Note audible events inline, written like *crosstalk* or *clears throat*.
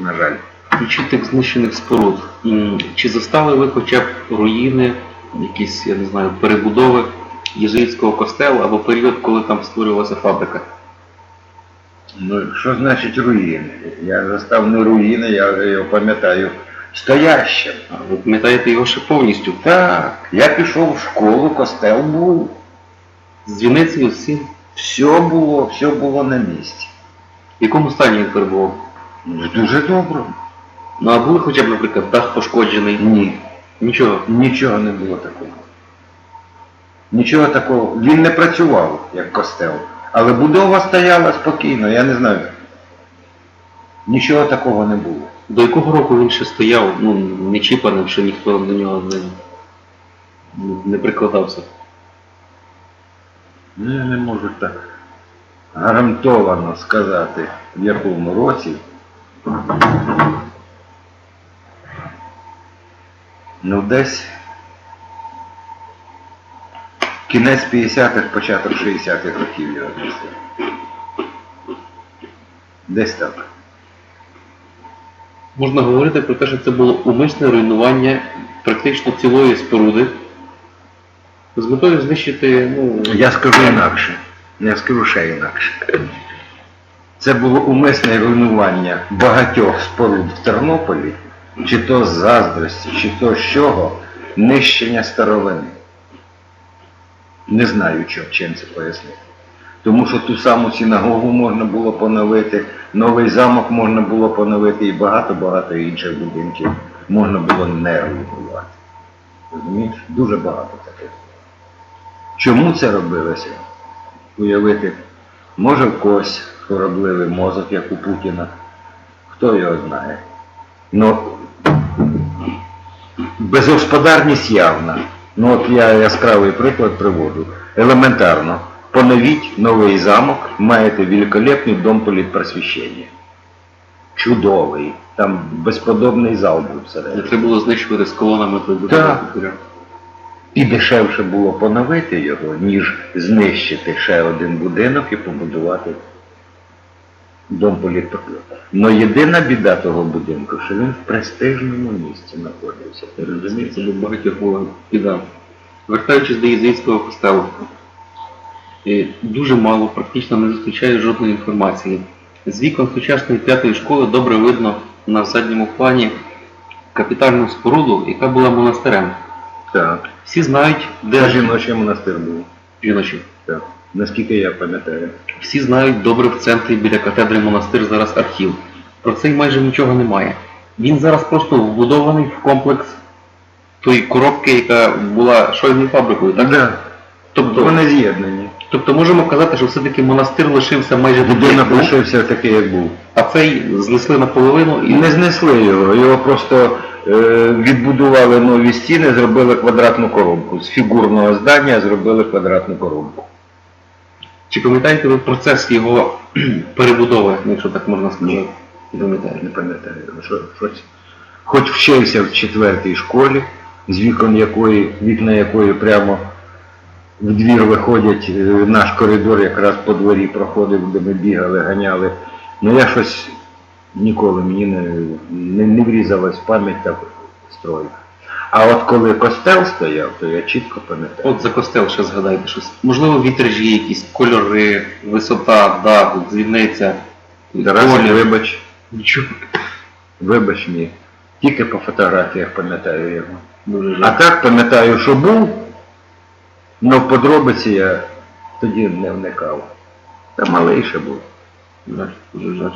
на жаль. Ключі тих знищених споруд. Чи застали ви хоча б руїни, якісь, я не знаю, перебудови єзуїтського костелу або період, коли там створювалася фабрика? Ну, що значить руїни? Я застав не руїни, я вже його пам'ятаю стоящим. А ви пам'ятаєте його ще повністю? Так, я пішов в школу, костел був. З дзвіницею всім? Все було, все було на місці. В якому стані він перебував? Ну, Дуже добре. Ну а були хоча б, наприклад, дах пошкоджений? Ні, Нічого. нічого не було такого. Нічого такого. Він не працював, як костел. Але будова стояла спокійно, я не знаю. Нічого такого не було. До якого року він ще стояв, ну, не чіпаним, що ніхто до нього не, не- не прикладався? Ну, я не можу так гарантовано сказати, в якому році. Ну, десь кінець 50-х, початок 60-х років його після. Десь так. Можна говорити про те, що це було умисне руйнування практично цілої споруди з метою знищити, ну, Я скажу інакше. Я скажу ще інакше. Це було умисне руйнування багатьох споруд в Тернополі, чи то з заздрості, чи то з чого, нищення старовини. Не знаю, чим це пояснити. Тому що ту саму синагогу можна було поновити, новий замок можна було поновити і багато-багато інших будинків можна було не руйнувати. Розумієш? Дуже багато таких. Чому це робилося? Уявити, може в когось хоробливий мозок, як у Путіна, хто його знає. Ну, безгосподарність явна. Ну от я яскравий приклад приводжу. Елементарно. Поновіть новий замок, маєте великолепний дом політпросвіщення. Чудовий. Там безподобний зал був всередині. треба було знищувати з колонами. Так. І дешевше було поновити його, ніж знищити ще один будинок і побудувати дом. Но єдина біда того будинку, що він в престижному місці знаходився. Ти розумієш? це багатьох була біда. Вертаючись до єзуїтського костелу, дуже мало, практично не зустрічаю жодної інформації. З вікон сучасної п'ятої школи добре видно на задньому плані капітальну споруду, яка була монастирем. Так. Всі знають, де Де жіночий монастир був. жіночі. Так. Наскільки я пам'ятаю. Всі знають добре в центрі біля катедри монастир зараз архів. Про це й майже нічого немає. Він зараз просто вбудований в комплекс тої коробки, яка була шойною фабрикою. Так? Да. Тобто, Вони з'єднані. тобто можемо казати, що все-таки монастир лишився майже такий, Будинок як лишився такий, як був. а цей знесли наполовину і не знесли його, його просто е, відбудували нові стіни, зробили квадратну коробку. З фігурного здання зробили квадратну коробку. Чи пам'ятаєте ви процес його *clears throat* перебудови, якщо так можна сказати? Не пам'ятаю. Не пам'ятаю, що, щось. Хоч вчився в четвертій школі, з вікон якої, вікна якої прямо в двір виходять, е, наш коридор якраз по дворі проходив, де ми бігали, ганяли. Ну я щось ніколи мені не, не, не врізалась в пам'ять так строю. А от коли костел стояв, то я чітко пам'ятаю. От за костел ще згадайте щось. Можливо, вітражі якісь, кольори, висота, дах, дзвіниця, колір. вибач, Нічого. вибач мені. Тільки по фотографіях пам'ятаю його. Дуже А так пам'ятаю, що був, але в подробиці я тоді не вникав. Та малий ще був. Дуже жаль.